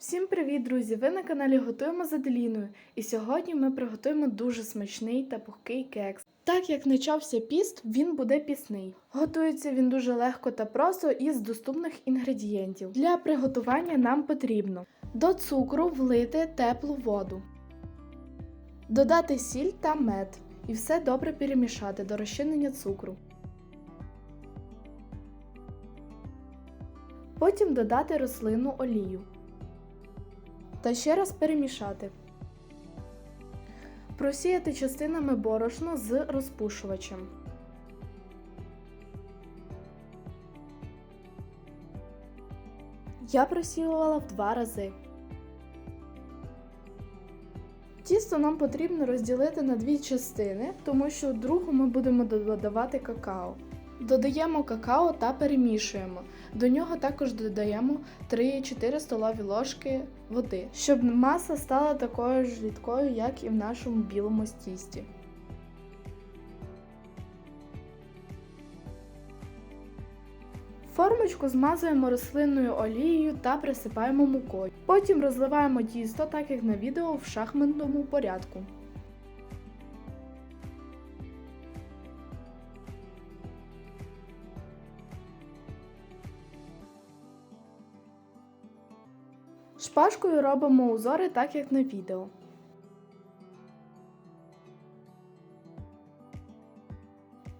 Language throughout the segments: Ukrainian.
Всім привіт, друзі! Ви на каналі Готуємо з Аделіною. І сьогодні ми приготуємо дуже смачний та пухкий кекс. Так як почався піст, він буде пісний. Готується він дуже легко та просто із доступних інгредієнтів. Для приготування нам потрібно до цукру влити теплу воду, додати сіль та мед і все добре перемішати до розчинення цукру. Потім додати рослинну олію та ще раз перемішати. Просіяти частинами борошно з розпушувачем. Я просіювала в два рази. Тісто нам потрібно розділити на дві частини, тому що в другу ми будемо додавати какао. Додаємо какао та перемішуємо. До нього також додаємо 3-4 столові ложки води, щоб маса стала такою ж рідкою, як і в нашому білому тісті. Формочку змазуємо рослинною олією та присипаємо мукою. Потім розливаємо тісто, так як на відео в шахматному порядку. Шпажкою робимо узори так, як на відео.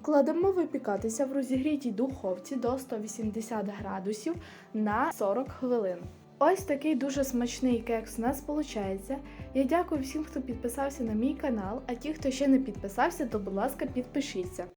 Кладемо випікатися в розігрітій духовці до 180 градусів на 40 хвилин. Ось такий дуже смачний кекс у нас виходить. Я дякую всім, хто підписався на мій канал, а ті, хто ще не підписався, то будь ласка підпишіться.